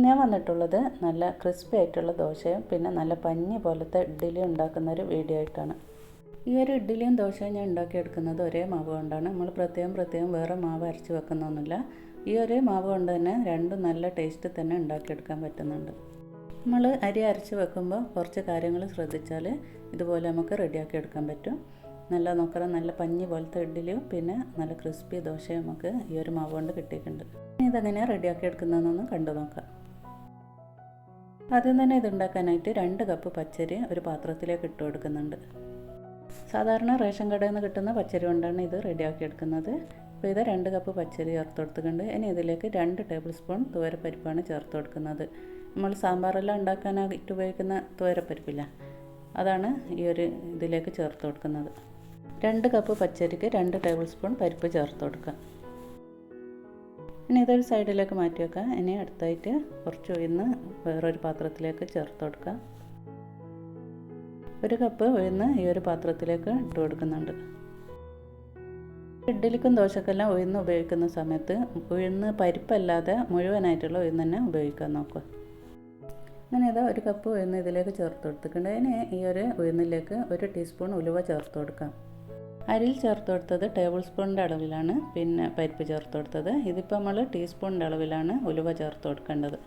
ഞാൻ വന്നിട്ടുള്ളത് നല്ല ക്രിസ്പി ആയിട്ടുള്ള ദോശയും പിന്നെ നല്ല പഞ്ഞി പോലത്തെ ഇഡ്ഡലി ഉണ്ടാക്കുന്ന ഒരു വീഡിയോ ആയിട്ടാണ്. ഈ ഒരു ഇഡ്ഡലിയും ദോശയും ഞാൻ ഉണ്ടാക്കിയെടുക്കുന്നത് ഒരേ മാവ് കൊണ്ടാണ്. നമ്മൾ പ്രത്യേകം പ്രത്യേകം വേറെ മാവ് അരച്ച് വെക്കുന്നൊന്നുമില്ല. ഈ ഒരേ മാവ് കൊണ്ട് തന്നെ രണ്ടും നല്ല ടേസ്റ്റ് തന്നെ ഉണ്ടാക്കിയെടുക്കാൻ പറ്റുന്നുണ്ട്. നമ്മൾ അരി അരച്ച് വെക്കുമ്പോൾ കുറച്ച് കാര്യങ്ങൾ ശ്രദ്ധിച്ചാൽ ഇതുപോലെ നമുക്ക് റെഡിയാക്കി എടുക്കാൻ പറ്റും. നല്ല നോക്കണം നല്ല പഞ്ഞി പോലത്തെ ഇഡ്ഡലിയും പിന്നെ നല്ല ക്രിസ്പി ദോശയും നമുക്ക് ഈ ഒരു മാവ് കൊണ്ട് കിട്ടിയിട്ടുണ്ട്. ഇതെങ്ങനെയാണ് റെഡിയാക്കി എടുക്കുന്നതെന്നൊന്ന് കണ്ടു നോക്കാം. ആദ്യം തന്നെ ഇത് ഉണ്ടാക്കാനായിട്ട് രണ്ട് കപ്പ് പച്ചരി ഒരു പാത്രത്തിലേക്ക് ഇട്ട് കൊടുക്കുന്നുണ്ട്. സാധാരണ റേഷൻ കടയിൽ നിന്ന് കിട്ടുന്ന പച്ചരി കൊണ്ടാണ് ഇത് റെഡിയാക്കി എടുക്കുന്നത്. അപ്പോൾ ഇത് രണ്ട് കപ്പ് പച്ചരി ചേർത്ത് കൊടുത്തിട്ടുണ്ട്. ഇനി ഇതിലേക്ക് രണ്ട് ടേബിൾ സ്പൂൺ തുവരപ്പരിപ്പാണ് ചേർത്ത് കൊടുക്കുന്നത്. നമ്മൾ സാമ്പാറെല്ലാം ഉണ്ടാക്കാനായിട്ട് ഉപയോഗിക്കുന്ന തുവരപ്പരിപ്പില്ല. അതാണ് ഈ ഒരു ഇതിലേക്ക് ചേർത്ത് കൊടുക്കുന്നത്. രണ്ട് കപ്പ് പച്ചരിക്ക് രണ്ട് ടേബിൾ സ്പൂൺ പരിപ്പ് ചേർത്ത് കൊടുക്കുക. ഇനി ഇതൊരു സൈഡിലേക്ക് മാറ്റി വെക്കുക ഇനി അടുത്തായിട്ട് കുറച്ച് ഉയർന്ന് വേറൊരു പാത്രത്തിലേക്ക് ചേർത്ത് കൊടുക്കുക ഒരു കപ്പ് ഉയർന്ന് ഈ ഒരു പാത്രത്തിലേക്ക് ഇട്ട് കൊടുക്കുന്നുണ്ട്. ഇഡ്ഡലിക്കും ദോശക്കെല്ലാം ഉയർന്ന് ഉപയോഗിക്കുന്ന സമയത്ത് ഉയർന്ന് പരിപ്പല്ലാതെ മുഴുവനായിട്ടുള്ള ഉയർന്ന് തന്നെ ഉപയോഗിക്കാൻ നോക്കുക. അങ്ങനെ ഇതാ ഒരു കപ്പ് ഉയർന്ന് ഇതിലേക്ക് ചേർത്ത് കൊടുത്തിട്ടുണ്ട്. അതിന് ഈ ഒരു ഉയർന്നിലേക്ക് ഒരു ടീസ്പൂൺ ഉലുവ ചേർത്ത് കൊടുക്കാം. അരിയിൽ ചേർത്ത് കൊടുത്തത് ടേബിൾ സ്പൂണിന്റെ അളവിലാണ് പിന്നെ പരിപ്പ് ചേർത്ത് കൊടുത്തത് ഇതിപ്പോൾ നമ്മൾ ടീസ്പൂണിന്റെ അളവിലാണ് ഉലുവ ചേർത്ത് കൊടുക്കേണ്ടത്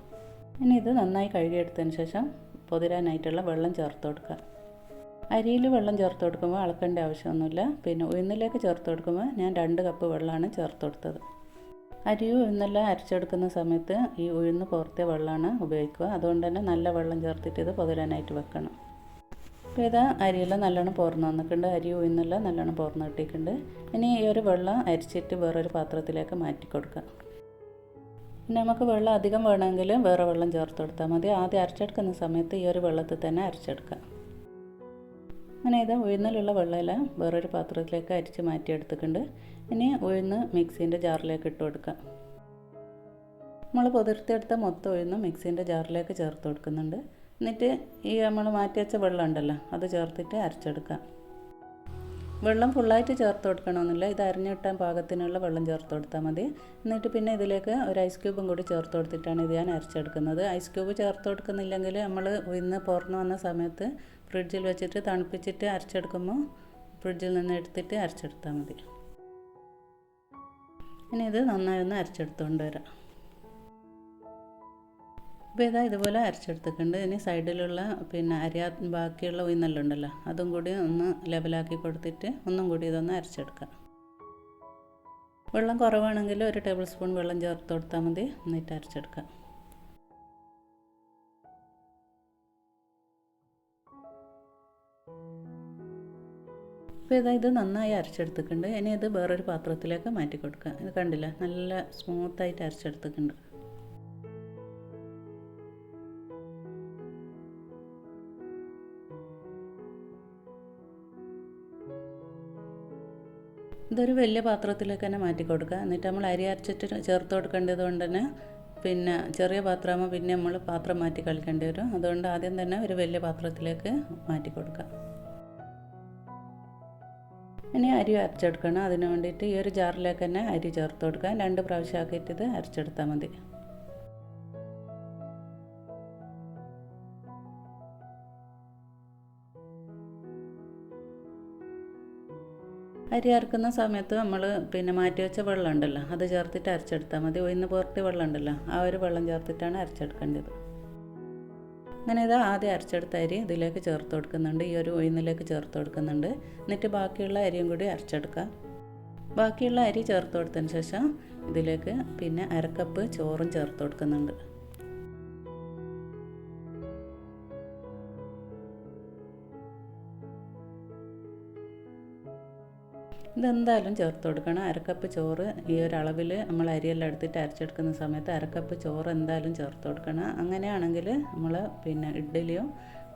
ഇനി ഇത് നന്നായി കഴുകിയെടുത്തതിന് ശേഷം പൊതിരാനായിട്ടുള്ള വെള്ളം ചേർത്ത് കൊടുക്കുക അരിയിൽ വെള്ളം ചേർത്ത് കൊടുക്കുമ്പോൾ അളക്കേണ്ട ആവശ്യമൊന്നുമില്ല. പിന്നെ ഉഴുന്നിലേക്ക് ചേർത്ത് കൊടുക്കുമ്പോൾ ഞാൻ രണ്ട് കപ്പ് വെള്ളമാണ് ചേർത്ത് കൊടുത്തത് അരിയും ഉഴുന്നെല്ലാം അരച്ചെടുക്കുന്ന സമയത്ത് ഈ ഉഴുന്ന് പുറത്തെ വെള്ളമാണ് ഉപയോഗിക്കുക. അതുകൊണ്ട് തന്നെ നല്ല വെള്ളം ചേർത്തിട്ട് ഇത് പൊതിരാനായിട്ട് വെക്കണം. അപ്പോൾ ഇതാ അരിയെല്ലാം നല്ലോണം പോർന്ന്. വന്നിട്ടുണ്ട്. അരി ഉയർന്നെല്ലാം നല്ലോണം പോർന്ന് കിട്ടിയിട്ടുണ്ട്. ഇനി ഈ ഒരു വെള്ളം അരിച്ചിട്ട് വേറൊരു പാത്രത്തിലേക്ക് മാറ്റി കൊടുക്കാം പിന്നെ നമുക്ക് വെള്ളം അധികം വേണമെങ്കിൽ വേറെ വെള്ളം ചേർത്ത് കൊടുത്താൽ മതി. ആദ്യം അരച്ചെടുക്കുന്ന സമയത്ത് ഈ ഒരു വെള്ളത്തിൽ തന്നെ അരച്ചെടുക്കാം അങ്ങനെ ഇത് ഉഴുന്നിലുള്ള വെള്ളമെല്ലാം വേറൊരു പാത്രത്തിലേക്ക് അരിച്ച് മാറ്റിയെടുത്തിട്ടുണ്ട്. ഇനി ഉഴുന്ന് മിക്സീന്റെ ജാറിലേക്ക് ഇട്ട് കൊടുക്കാം നമ്മൾ പുതിർത്തിയെടുത്ത മൊത്തം ഉഴുന്ന് മിക്സീന്റെ ജാറിലേക്ക് ചേർത്ത് കൊടുക്കുന്നുണ്ട്. എന്നിട്ട് ഈ നമ്മൾ മാറ്റി വെച്ച വെള്ളം ഉണ്ടല്ലോ അത് ചേർത്തിട്ട് അരച്ചെടുക്കാം. വെള്ളം ഫുള്ളായിട്ട് ചേർത്ത് കൊടുക്കണമെന്നില്ല. ഇത് അരിഞ്ഞിട്ടാൻ പാകത്തിനുള്ള വെള്ളം ചേർത്ത് കൊടുത്താൽ മതി. എന്നിട്ട് പിന്നെ ഇതിലേക്ക് ഒരു ഐസ് ക്യൂബും കൂടി ചേർത്ത് കൊടുത്തിട്ടാണ് ഇത് ഞാൻ അരച്ചെടുക്കുന്നത്. ഐസ് ക്യൂബ് ചേർത്ത് കൊടുക്കുന്നില്ലെങ്കിൽ നമ്മൾ ഇന്ന് പുറന്ന് വന്ന സമയത്ത് ഫ്രിഡ്ജിൽ വെച്ചിട്ട് തണുപ്പിച്ചിട്ട് അരച്ചെടുക്കുമ്പോൾ ഫ്രിഡ്ജിൽ നിന്ന് എടുത്തിട്ട് അരച്ചെടുത്താൽ മതി. ഇനി ഇത് നന്നായി ഒന്ന് അരച്ചെടുത്തുകൊണ്ട് വരാം. അപ്പോൾ ഇതാ ഇതുപോലെ അരച്ചെടുത്തിട്ടുണ്ട്. ഇനി സൈഡിലുള്ള പിന്നെ അരിയാ ബാക്കിയുള്ള ഉയർന്നെല്ലാം ഉണ്ടല്ലോ അതും കൂടി ഒന്ന് ലെവലാക്കി കൊടുത്തിട്ട് ഒന്നും കൂടി ഇതൊന്ന് അരച്ചെടുക്കാം. വെള്ളം കുറവാണെങ്കിൽ ഒരു ടേബിൾ സ്പൂൺ വെള്ളം ചേർത്ത് കൊടുത്താൽ മതി. എന്നിട്ട് അരച്ചെടുക്കാം. അപ്പോൾ ഇതാ ഇത് നന്നായി അരച്ചെടുത്തിട്ടുണ്ട്. ഇനി ഇത് വേറൊരു പാത്രത്തിലേക്ക് മാറ്റി കൊടുക്കുക ഇത് കണ്ടില്ല? നല്ല സ്മൂത്തായിട്ട് അരച്ചെടുത്തിട്ടുണ്ട്. ഇതൊരു വലിയ പാത്രത്തിലേക്ക് തന്നെ മാറ്റി കൊടുക്കുക. എന്നിട്ട് നമ്മൾ അരി അരച്ചിട്ട് ചേർത്ത് കൊടുക്കേണ്ടത് കൊണ്ട് തന്നെ പിന്നെ ചെറിയ പാത്രമാകുമ്പോൾ പിന്നെ നമ്മൾ പാത്രം മാറ്റി കളിക്കേണ്ടി വരും. അതുകൊണ്ട് ആദ്യം തന്നെ ഒരു വലിയ പാത്രത്തിലേക്ക് മാറ്റി കൊടുക്കുക. ഇനി അരി അരച്ചെടുക്കണം. അതിന് വേണ്ടിയിട്ട് ഈ ഒരു ജാറിലേക്ക് തന്നെ അരി ചേർത്ത് കൊടുക്കാം രണ്ട് പ്രാവശ്യം ആക്കിയിട്ട് ഇത് അരച്ചെടുത്താൽ മതി. അരി അരക്കുന്ന സമയത്ത് നമ്മൾ പിന്നെ മാറ്റി വെച്ച വെള്ളം ഉണ്ടല്ലോ അത് ചേർത്തിട്ട് അരച്ചെടുത്താൽ മതി. ഒയിന്ന് പുറത്ത് വെള്ളം ഉണ്ടല്ലോ ആ ഒരു വെള്ളം ചേർത്തിട്ടാണ് അരച്ചെടുക്കേണ്ടത്. അങ്ങനെ ഇത് ആദ്യം അരച്ചെടുത്ത അരി ഇതിലേക്ക് ചേർത്ത് കൊടുക്കുന്നുണ്ട് ഈ ഒരു ഒയിന്നിലേക്ക് ചേർത്ത് കൊടുക്കുന്നുണ്ട്. എന്നിട്ട് ബാക്കിയുള്ള അരിയും കൂടി അരച്ചെടുക്കാം ബാക്കിയുള്ള അരി ചേർത്ത് കൊടുത്തതിന് ശേഷം ഇതിലേക്ക് പിന്നെ അരക്കപ്പ് ചോറും ചേർത്ത് കൊടുക്കുന്നുണ്ട്. ഇതെന്തായാലും ചേർത്ത് കൊടുക്കണം. അരക്കപ്പ് ചോറ് ഈ ഒരു അളവിൽ നമ്മൾ അരിയെല്ലാം എടുത്തിട്ട് അരച്ചെടുക്കുന്ന സമയത്ത് അരക്കപ്പ് ചോറ് എന്തായാലും ചേർത്ത് കൊടുക്കണം. അങ്ങനെയാണെങ്കിൽ നമ്മൾ പിന്നെ ഇഡ്ഡലിയോ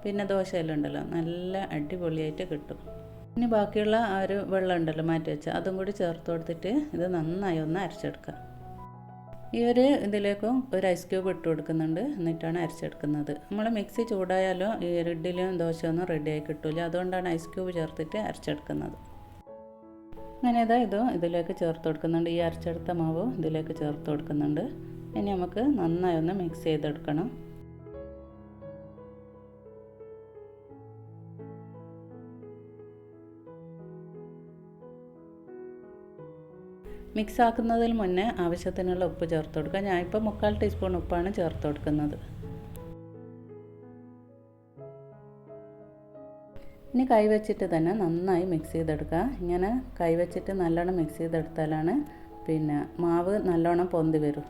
പിന്നെ ദോശയെല്ലാം ഉണ്ടല്ലോ നല്ല അടിപൊളിയായിട്ട് കിട്ടും. ഇനി ബാക്കിയുള്ള ആ ഒരു വെള്ളം ഉണ്ടല്ലോ മാറ്റി വെച്ചാൽ അതും കൂടി ചേർത്ത് കൊടുത്തിട്ട് ഇത് നന്നായി ഒന്ന് അരച്ചെടുക്കുക ഈ ഒരു ഇതിലേക്കും ഒരു ഐസ് ക്യൂബ് ഇട്ട് കൊടുക്കുന്നുണ്ട്. എന്നിട്ടാണ് അരച്ചെടുക്കുന്നത്. നമ്മൾ മിക്സി ചൂടായാലോ ഈ ഇഡ്ഡലിയും ദോശയൊന്നും റെഡിയായി കിട്ടില്ല അതുകൊണ്ടാണ് ഐസ് ക്യൂബ് ചേർത്തിട്ട് അരച്ചെടുക്കുന്നത്. അങ്ങനെ ഇതാ ഇതും ഇതിലേക്ക് ചേർത്ത് കൊടുക്കുന്നുണ്ട്. ഈ അരച്ചെടുത്ത മാവ് ഇതിലേക്ക് ചേർത്ത് കൊടുക്കുന്നുണ്ട്. ഇനി നമുക്ക് നന്നായി ഒന്ന് മിക്സ് ചെയ്തെടുക്കണം. മിക്സ് ആക്കുന്നതിന് മുന്നേ ആവശ്യത്തിനുള്ള ഉപ്പ് ചേർത്ത് കൊടുക്കുക. ഞാനിപ്പോൾ മുക്കാൽ ടീസ്പൂൺ ഉപ്പാണ് ചേർത്ത് കൊടുക്കുന്നത്. ഇനി കൈവച്ചിട്ട് തന്നെ നന്നായി മിക്സ് ചെയ്തെടുക്കുക. ഇങ്ങനെ കൈവച്ചിട്ട് നല്ലോണം മിക്സ് ചെയ്തെടുത്താലാണ് പിന്നെ മാവ് നല്ലോണം പൊന്തി വരും.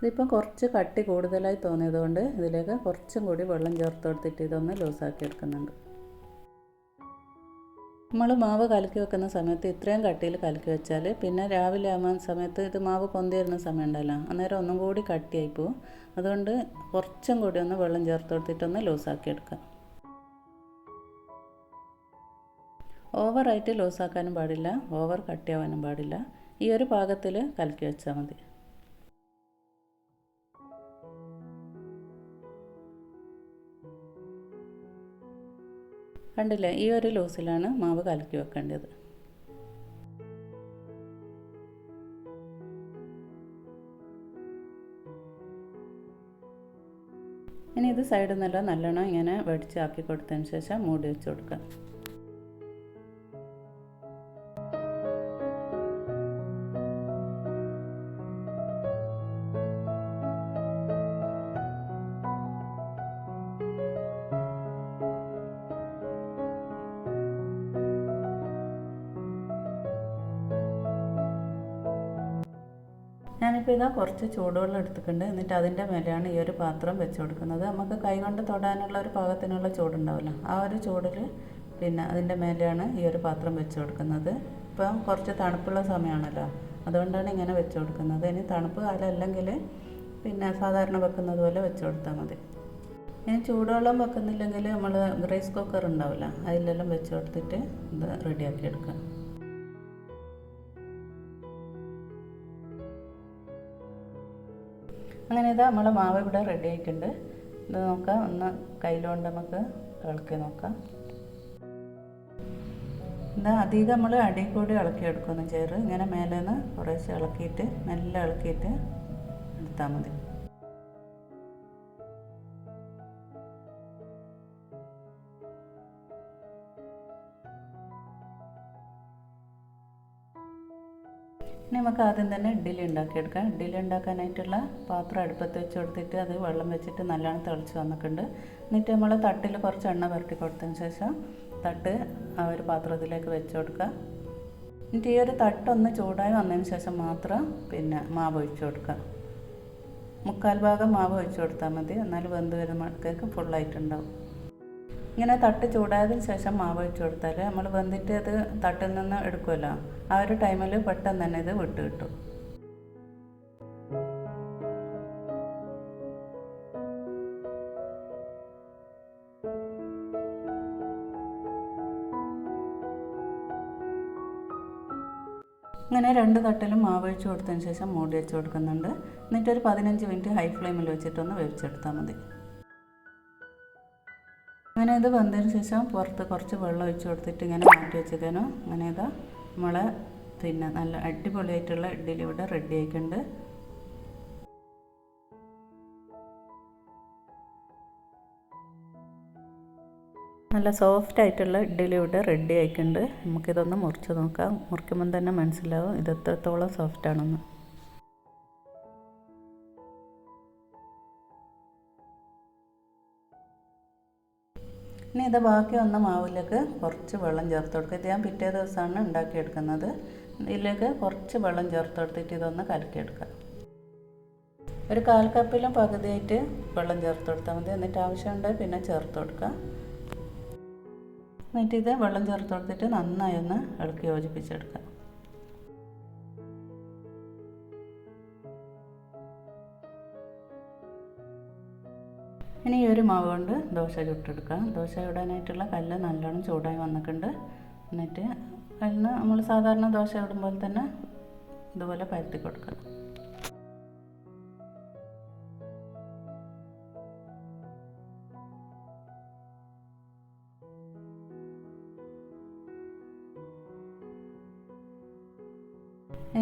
ഇതിപ്പം കുറച്ച് കട്ടി കൂടുതലായി തോന്നിയതുകൊണ്ട് ഇതിലേക്ക് കുറച്ചും കൂടി വെള്ളം ചേർത്ത് കൊടുത്തിട്ട് ഇതൊന്ന് ലൂസാക്കി എടുക്കുന്നുണ്ട്. നമ്മൾ മാവ് കലക്കി വെക്കുന്ന സമയത്ത് ഇത്രയും കട്ടിയിൽ കലക്കി വെച്ചാൽ പിന്നെ രാവിലെ ആകുന്ന സമയത്ത് ഇത് മാവ് പൊന്തി വരുന്ന സമയം ഉണ്ടല്ലോ. അന്നേരം ഒന്നും കൂടി കട്ടിയായി പോവും. അതുകൊണ്ട് കുറച്ചും കൂടി ഒന്ന് വെള്ളം ചേർത്ത് കൊടുത്തിട്ടൊന്ന് ലൂസാക്കി എടുക്കാം ഓവറായിട്ട് ലൂസാക്കാനും പാടില്ല. ഓവർ കട്ടിയാവാനും പാടില്ല. ഈ ഒരു പാകത്തിൽ കലക്കി വെച്ചാൽ മതി. കണ്ടില്ലേ ഈ ഒരു ലോസിലാണ് മാവ് കലക്കി വെക്കേണ്ടത്. ഇനി ഇത് സൈഡിൽ നിന്നെല്ലാം നല്ലോണം ഇങ്ങനെ വെടിച്ചാക്കി കൊടുത്തതിന് ശേഷം മൂടി വെച്ച് കൊടുക്കുക. ഞാനിപ്പോൾ ഇതാ കുറച്ച് ചൂടുവെള്ളം എടുത്തിട്ടുണ്ട്. എന്നിട്ട് അതിന്റെ മേലെയാണ് ഈ ഒരു പാത്രം വെച്ച് കൊടുക്കുന്നത്. നമുക്ക് കൈ കൊണ്ട് തൊടാനുള്ള ഒരു പാകത്തിനുള്ള ചൂടുണ്ടാവില്ല. ആ ഒരു ചൂടിൽ പിന്നെ അതിന്റെ മേലെയാണ് ഈ ഒരു പാത്രം വെച്ച് കൊടുക്കുന്നത്. ഇപ്പം കുറച്ച് തണുപ്പുള്ള സമയമാണല്ലോ അതുകൊണ്ടാണ് ഇങ്ങനെ വെച്ച് കൊടുക്കുന്നത്. ഇനി തണുപ്പ് കാലം അല്ലെങ്കിൽ പിന്നെ സാധാരണ വെക്കുന്നത് പോലെ വെച്ച് കൊടുത്താൽ മതി. ഇനി ചൂടുവെള്ളം വെക്കുന്നില്ലെങ്കിൽ നമ്മൾ റൈസ് കുക്കർ ഉണ്ടാവില്ല. അതിലെല്ലാം വെച്ച് കൊടുത്തിട്ട് ഇത് റെഡിയാക്കി എടുക്കാം അങ്ങനെ ഇതാ നമ്മളെ മാവ് ഇവിടെ റെഡി ആയിട്ടുണ്ട്. ഇത് നോക്കാം ഒന്ന് കയ്യിലുകൊണ്ട് നമുക്ക് ഇളക്കി നോക്കാം. ഇത് അധികം നമ്മൾ അടി കൂടി ഇളക്കി എടുക്കുന്നു ചേറ്. ഇങ്ങനെ മേലെ നിന്ന് കുറേശ്ശെ ഇളക്കിയിട്ട് മെല്ലെ ഇളക്കിയിട്ട് എടുത്താൽ മതി. നമുക്ക് ആദ്യം തന്നെ ഇഡ്ഡലി ഉണ്ടാക്കിയെടുക്കാം. ഇഡ്ഡലി ഉണ്ടാക്കാനായിട്ടുള്ള പാത്രം അടുപ്പത്ത് വെച്ച് കൊടുത്തിട്ട് അത് വെള്ളം വെച്ചിട്ട് നല്ലോണം തിളച്ച് വന്നിട്ടുണ്ട്. എന്നിട്ട് നമ്മൾ തട്ടിൽ കുറച്ച് എണ്ണ പുരട്ടി കൊടുത്തതിന് ശേഷം തട്ട് ആ ഒരു പാത്രത്തിലേക്ക് വെച്ച് കൊടുക്കുക. എന്നിട്ട് ഈ ഒരു തട്ടൊന്ന് ചൂടായി വന്നതിന് ശേഷം മാത്രം പിന്നെ മാവ് ഒഴിച്ച് കൊടുക്കുക. മുക്കാൽ ഭാഗം മാവ് ഒഴിച്ച് കൊടുത്താൽ മതി. എന്നാൽ വെന്ത് വരുമ്പോഴത്തേക്ക് ഫുള്ളായിട്ടുണ്ടാവും ഇങ്ങനെ തട്ട് ചൂടായതിന് ശേഷം മാവ് വെച്ച് കൊടുത്താൽ നമ്മൾ വെന്തിട്ട് അത് തട്ടിൽ നിന്ന് എടുക്കുമല്ലോ ആ ഒരു ടൈമിൽ പെട്ടെന്ന് തന്നെ ഇത് വിട്ട് കിട്ടും. ഇങ്ങനെ രണ്ട് തട്ടിലും മാവ് ഒഴിച്ച് കൊടുത്തതിന് ശേഷം മൂടി വെച്ച് കൊടുക്കുന്നുണ്ട്. എന്നിട്ടൊരു പതിനഞ്ച് മിനിറ്റ് ഹൈ ഫ്ലെയിമിൽ വെച്ചിട്ടൊന്ന് വേവിച്ചെടുത്താൽ മതി. അങ്ങനെ ഇത് വെന്തതിന് ശേഷം പുറത്ത് കുറച്ച് വെള്ളം ഒഴിച്ച് കൊടുത്തിട്ട് ഇങ്ങനെ മാറ്റി വെച്ചേക്കാനോ. അങ്ങനെ ഇതാ നമ്മളെ പിന്നെ നല്ല അടിപൊളിയായിട്ടുള്ള ഇഡ്ഡലി ഇവിടെ റെഡി ആയിട്ടുണ്ട്. നല്ല സോഫ്റ്റ് ആയിട്ടുള്ള ഇഡ്ഡലി ഇവിടെ റെഡി ആയിട്ടുണ്ട്. നമുക്കിതൊന്ന് മുറിച്ച് നോക്കാം. മുറിക്കുമ്പം തന്നെ മനസ്സിലാവും ഇത് എത്രത്തോളം സോഫ്റ്റ് ഇത് ബാക്കി വന്ന മാവിലേക്ക് കുറച്ച് വെള്ളം ചേർത്ത് കൊടുക്കുക. ഇത് ഞാൻ പിറ്റേ ദിവസമാണ് ഉണ്ടാക്കിയെടുക്കുന്നത്. ഇതിലേക്ക് കുറച്ച് വെള്ളം ചേർത്ത് കൊടുത്തിട്ട് ഇതൊന്ന് കലക്കിയെടുക്കുക. ഒരു കാൽ കപ്പിലും പകുതിയായിട്ട് വെള്ളം ചേർത്ത് കൊടുത്താൽ മതി. എന്നിട്ട് ആവശ്യമുണ്ട് പിന്നെ ചേർത്ത് കൊടുക്കുക. എന്നിട്ട് ഇത് വെള്ളം ചേർത്ത് കൊടുത്തിട്ട് നന്നായി ഒന്ന് ഇളക്കി യോജിപ്പിച്ചെടുക്കുക. ഇനി ഈ ഒരു മാവ് കൊണ്ട് ദോശ ചുട്ടെടുക്കുക ദോശ ഇടാനായിട്ടുള്ള കല്ല് നല്ലോണം ചൂടായി വന്നിട്ടുണ്ട്. എന്നിട്ട് കല്ല് നമ്മൾ സാധാരണ ദോശ ഇടുമ്പോൾ തന്നെ ഇതുപോലെ പരത്തി കൊടുക്കുക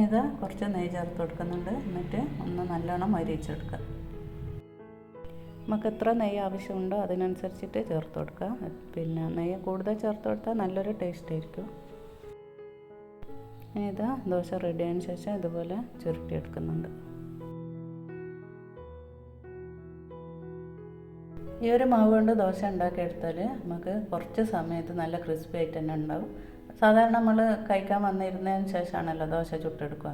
ഇത് കുറച്ച് നെയ്യ് ചേർത്ത് കൊടുക്കുന്നുണ്ട്. എന്നിട്ട് ഒന്ന് നല്ലോണം മരിച്ചെടുക്കുക നമുക്ക് എത്ര നെയ്യ് ആവശ്യമുണ്ടോ അതിനനുസരിച്ചിട്ട് ചേർത്ത് കൊടുക്കുക. പിന്നെ നെയ്യ് കൂടുതൽ ചേർത്ത് കൊടുത്താൽ നല്ലൊരു ടേസ്റ്റ് ആയിരിക്കും. ഇതാ ദോശ റെഡി ആയതിനു ശേഷം ഇതുപോലെ ചുരുട്ടിയെടുക്കുന്നുണ്ട്. ഈ ഒരു മാവ് കൊണ്ട് ദോശ ഉണ്ടാക്കിയെടുത്താൽ നമുക്ക് കുറച്ച് സമയത്ത് നല്ല ക്രിസ്പി ആയിട്ട് തന്നെ ഉണ്ടാവും. സാധാരണ നമ്മൾ കഴിക്കാൻ വന്നിരുന്നതിന് ശേഷമാണല്ലോ ദോശ ചുട്ടെടുക്കുക.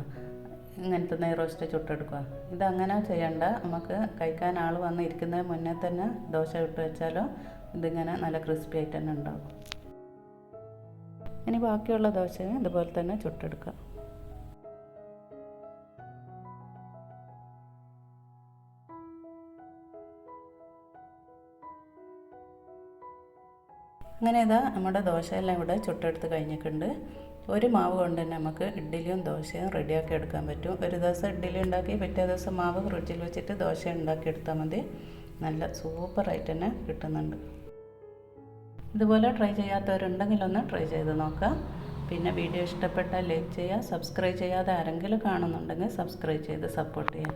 ഇങ്ങനത്തെ നെയ് റോസ്റ്റ് ചുട്ടെടുക്കുക. ഇതങ്ങനെ ചെയ്യണ്ട. നമുക്ക് കഴിക്കാൻ ആൾ വന്ന് ഇരിക്കുന്നതിന് മുന്നേ തന്നെ ദോശ ഇട്ട് വെച്ചാലോ ഇതിങ്ങനെ നല്ല ക്രിസ്പി ആയിട്ട് തന്നെ ഉണ്ടാവും ഇനി ബാക്കിയുള്ള ദോശ ഇതുപോലെ തന്നെ ചുട്ടെടുക്കുക. അങ്ങനെ ഇതാ നമ്മുടെ ദോശയെല്ലാം ഇവിടെ ചുട്ടെടുത്ത് കഴിഞ്ഞിട്ടുണ്ട്. ഒരു മാവ് കൊണ്ട് തന്നെ നമുക്ക് ഇഡ്ഡലിയും ദോശയും റെഡിയാക്കി എടുക്കാൻ പറ്റും. ഒരു ദിവസം ഇഡ്ഡലി ഉണ്ടാക്കി പിറ്റേ ദിവസം മാവ് ഫ്രിഡ്ജിൽ വെച്ചിട്ട് ദോശ ഉണ്ടാക്കി എടുത്താൽ മതി. നല്ല സൂപ്പറായിട്ട് തന്നെ കിട്ടുന്നുണ്ട്. ഇതുപോലെ ട്രൈ ചെയ്യാത്തവരുണ്ടെങ്കിൽ ഒന്ന് ട്രൈ ചെയ്ത് നോക്കുക. പിന്നെ വീഡിയോ ഇഷ്ടപ്പെട്ടാൽ ലൈക്ക് ചെയ്യുക സബ്സ്ക്രൈബ് ചെയ്യാതെ ആരെങ്കിലും കാണുന്നുണ്ടെങ്കിൽ സബ്സ്ക്രൈബ് ചെയ്ത് സപ്പോർട്ട് ചെയ്യാം